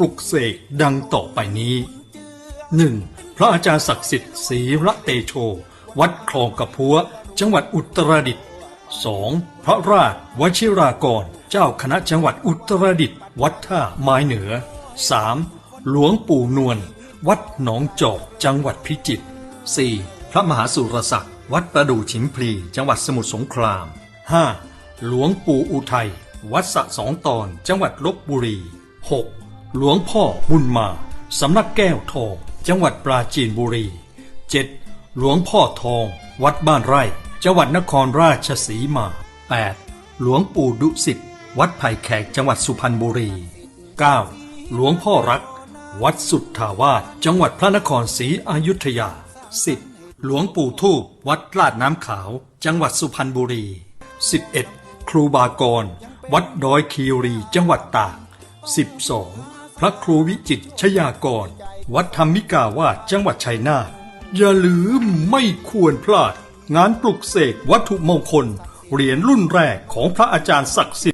ปลุกเสกดังต่อไปนี้ 1. พระอาจารย์ศักดิ์สิทธิ์ศรีระเตโช วัดคลองกระพัว จังหวัดอุตรดิตถ์ 2. พระราชวชิรากร เจ้าคณะจังหวัดอุตรดิตถ์วัดท่าไม้เหนือ 3. หลวงปู่นวล วัดหนองจอกจังหวัดพิจิตร 4. พระมหาสุรศักดิ์วัดประดู่ฉิมพลีจังหวัดสมุทรสงคราม 5. หลวงปู่อุทัยวัดสะสองตอนจังหวัดลบบุรี 6. หลวงพ่อบุญมาสำนักแก้วทอง จังหวัดปราจีนบุรี 7. หลวงพ่อทอง วัดบ้านไร่ จังหวัดนครราชสีมา 8. หลวงปู่ดุสิตวัดไผ่แขกจังหวัดสุพรรณบุรี 9. หลวงพ่อรัก วัดสุทธาวาสจังหวัดพระนครศรีอยุธยา 10. หลวงปู่ทูบวัดลาดน้ำขาว จังหวัดสุพรรณบุรี 11. ครูบากร วัดดอยคีรีจังหวัดตาก 12. พระครูวิจิตชยากร วัดธรรมิกาวาดจังหวัดชัยนาทอย่าลืมไม่ควรพลาด งานปลุกเสกวัตถุมงคล เหรียญรุ่นแรกของพระอาจารย์ศักดิ์สิทธิ์